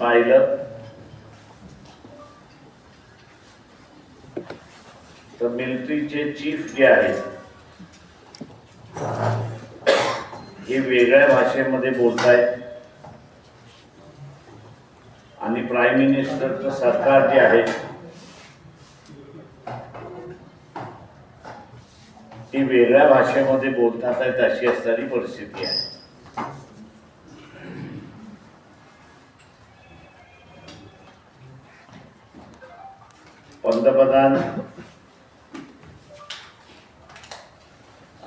पाहिलं. तर मिलिटरीचे चीफ जे आहेत हे वेगळ्या भाषेमध्ये बोलतायत. आणि प्राईम मिनिस्टरचं सरकार जे आहे ती वेगळ्या भाषेमध्ये बोलतात आहेत अशी असणारी परिस्थिती आहे. पंतप्रधान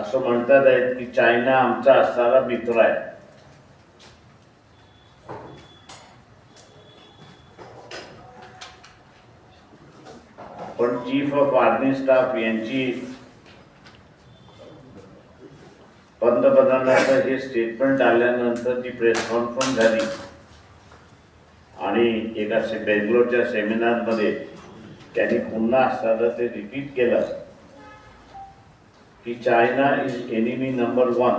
असं म्हणतात आहेत की चायना आमचा असणारा मित्र आहे. पण चीफ ऑफ आर्मी स्टाफ यांची पंतप्रधानाचं हे स्टेटमेंट आल्यानंतर ती प्रेस कॉन्फरन्स झाली. आणि एका से बेंगलोरच्या सेमिनारमध्ये त्यांनी पुन्हा असताना ते रिपीट केलं. की China is enemy number one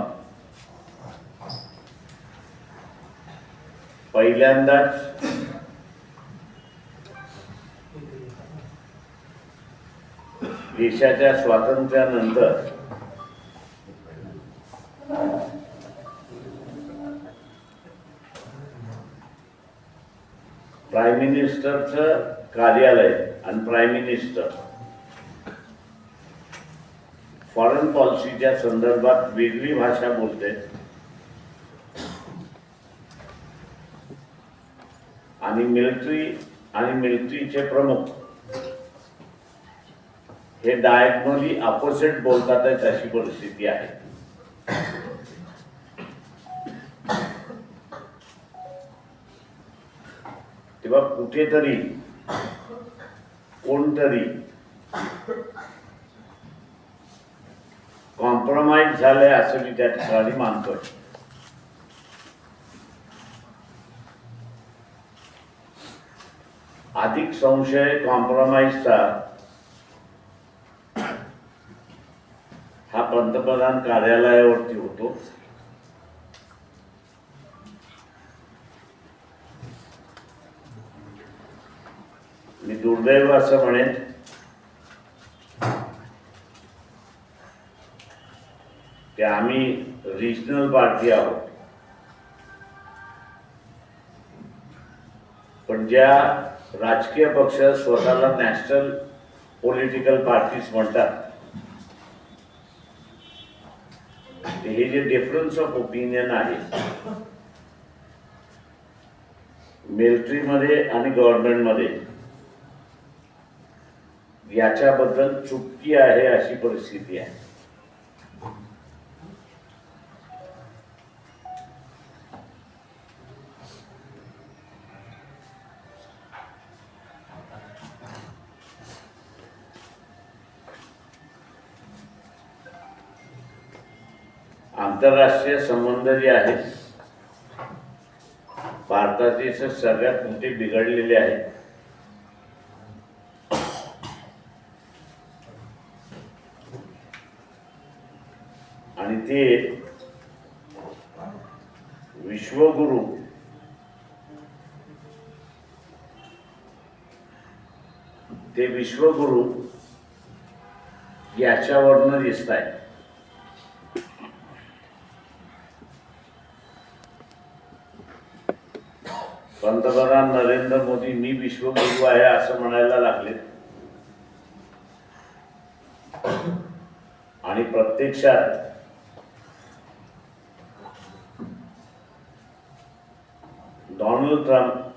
पहिल्यांदाच देशाच्या स्वातंत्र्यानंतर प्राईम मिनिस्टरचं कार्यालय आणि प्राईम मिनिस्टर फॉरेन पॉलिसीच्या संदर्भात वेगळी भाषा बोलते. आणि मिलिटरी आणि मिलिटरीचे प्रमुख. हे डायगनोली अपोजिट बोलतात अशी परिस्थिती आहे. तेव्हा कुठेतरी कोणतरी. कॉम्प्रोमाइज झालंय असं मी त्या ठिकाणी मानतोय. अधिक संशय कॉम्प्रोमाइजचा हा पंतप्रधान कार्यालयावरती होतो. मी दुर्दैव असं म्हणेन. की आम्ही रिजनल पार्टी आहोत. पण ज्या राजकीय पक्ष स्वतःला नॅशनल पॉलिटिकल पार्टीज म्हणतात हे जे डिफरन्स ऑफ ओपिनियन आहे मिलिटरीमध्ये आणि गव्हर्नमेंटमध्ये याच्याबद्दल चुटकी आहे अशी परिस्थिती आहे. आंतरराष्ट्रीय संबंध जे आहेत भारताचे सगळ्यात मोठे बिघडलेले आहेत आणि ते विश्वगुरु ते विश्वगुरु याच्यावरनं दिसत आहे पंतप्रधान नरेंद्र मोदी मी विश्वगुरु आहे असं म्हणायला लागले. आणि प्रत्यक्षात डोनाल्ड ट्रम्प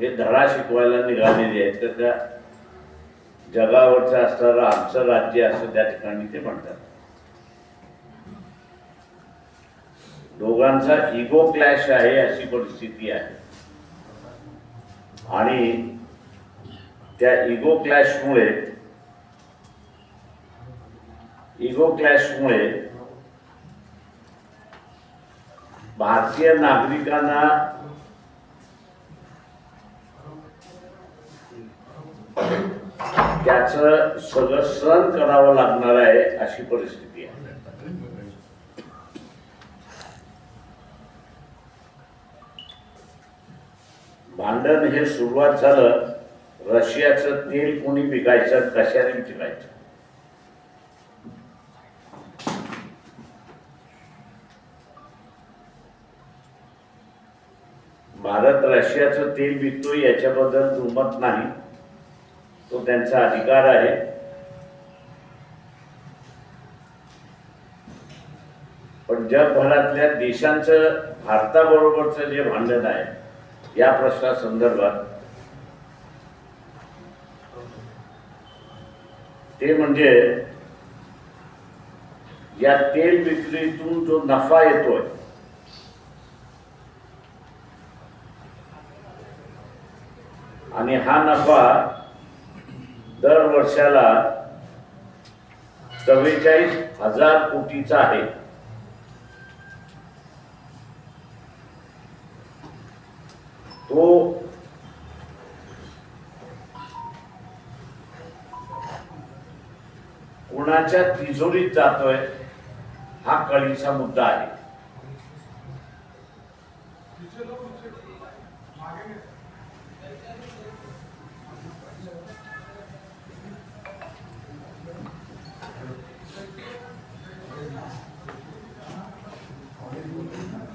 हे धडा शिकवायला निघालेले आहेत तर त्या जगावरचं असणारं आमचं राज्य असं त्या ठिकाणी ते म्हणतात. दोघांचा इगो क्लॅश आहे अशी परिस्थिती आहे. आणि त्या इगो क्लॅशमुळे इगो क्लॅशमुळे भारतीय नागरिकांना त्याच सगळं सहन करावं लागणार आहे अशी परिस्थिती आहे. भांडण हे सुरुवात झालं रशियाचं तेल कोणी विकायचं कशाने विकायचं भारत रशियाचं तेल विकतो याच्याबद्दल दुमत नाही. तो त्यांचा अधिकार आहे. पण जगभरातल्या देशांचं भारताबरोबरचं जे भांडण आहे या प्रश्नासंदर्भात ते म्हणजे या तेल विक्रीतून जो नफा येतोय आणि हा नफा दर वर्षाला चव्वेचाळीस हजार कोटीचा आहे. तो कोणाच्या तिजोरीत जातोय हा कळीचा मुद्दा आहे.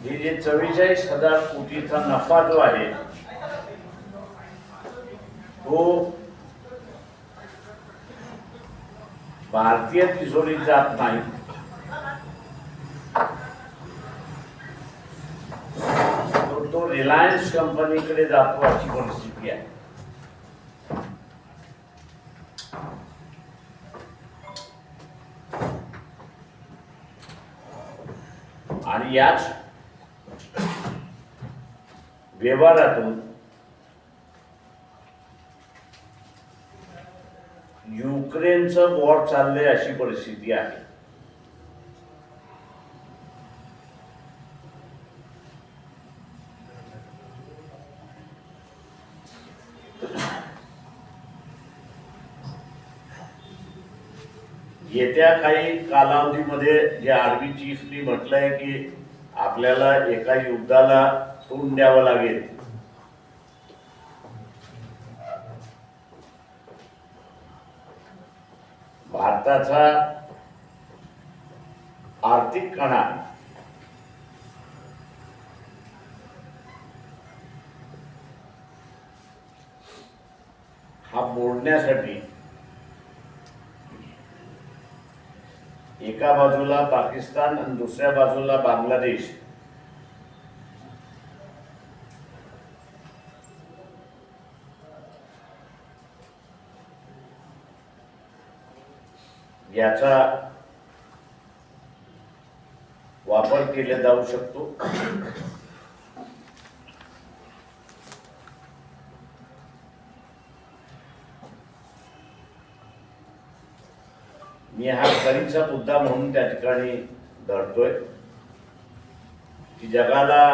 हे जे चव्वेचाळीस हजार कोटीचा नफा जो आहे तो भारतीय तिजोरीत जात नाही. तो तो रिलायन्स कंपनीकडे जातो अशी परिस्थिती आहे. आणि याच व्यवहारातून युक्रेनचं वॉर चाललंय अशी परिस्थिती आहे. येत्या काही कालावधीमध्ये जे आर्मी चीफनी म्हटलंय की आपल्याला एका युद्धाला तोंड द्यावं लागेल. भारताचा आर्थिक कणा हा मोडण्यासाठी एका बाजूला पाकिस्तान आणि दुसऱ्या बाजूला बांगलादेश याचा वापर केला जाऊ शकतो. मी हा कळीचा मुद्दा म्हणून त्या ठिकाणी धरतोय की जगाला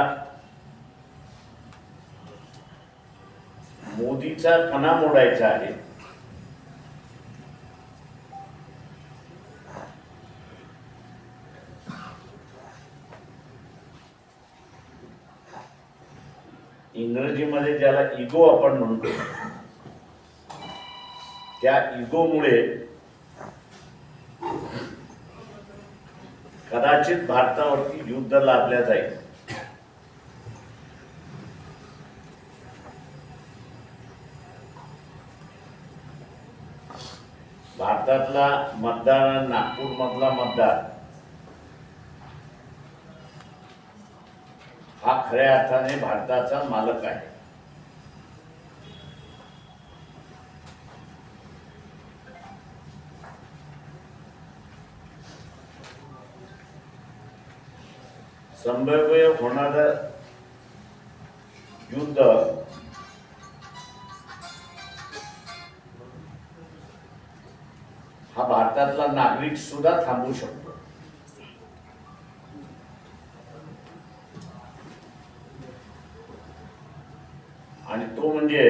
मोदीचा कणा मोडायचा आहे. इंग्रजीमध्ये ज्याला इगो आपण म्हणतो त्या इगोमुळे कदाचित भारतावरती युद्ध लाभल्या जाईल. भारतातला मतदार नागपूर मधला मतदार हा खऱ्या अर्थाने भारताचा मालक आहे. संभाव्य होणारं युद्ध हा भारतातला नागरिक सुद्धा थांबवू शकतो. आणि तो म्हणजे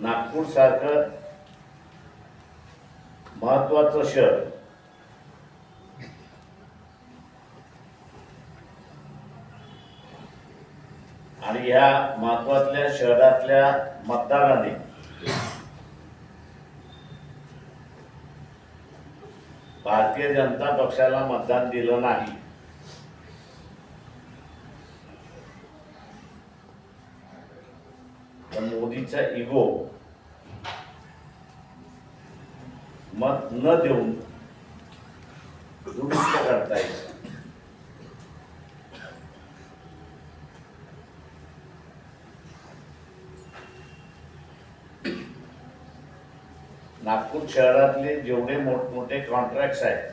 नागपूर सारखं महत्वाचं शहर. आणि ह्या महत्वातल्या शहरातल्या मतदाराने भारतीय जनता पक्षाला मतदान दिलं नाही. तर इगो मत न देऊन दुरुस्त करता येईल. नागपूर शहरातले जेवढे मोठमोठे कॉन्ट्रॅक्ट आहेत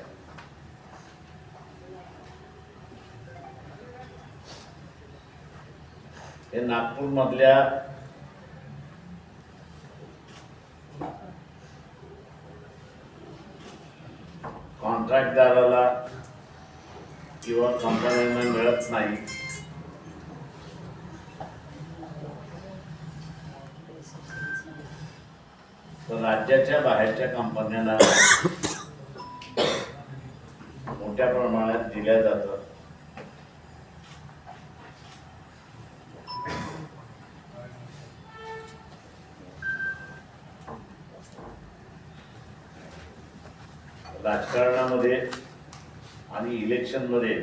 हे नागपूरमधल्या कॉन्ट्रॅक्टदाराला किंवा कंपन्यांना मिळत नाही. तर राज्याच्या बाहेरच्या कंपन्यांना मोठ्या प्रमाणात दिल्या जातात. राजकारणामध्ये आणि इलेक्शनमध्ये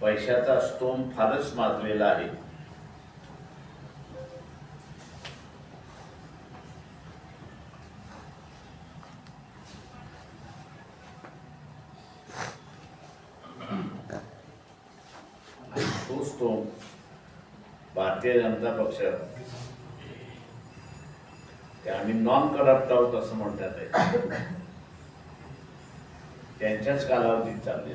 पैशाचा स्तोम फारच माजलेला आहे. तो स्तोम भारतीय जनता पक्षात ते आम्ही नॉन करप्ट आहोत असं म्हणतात त्यांच्याच कालावधीत चालले.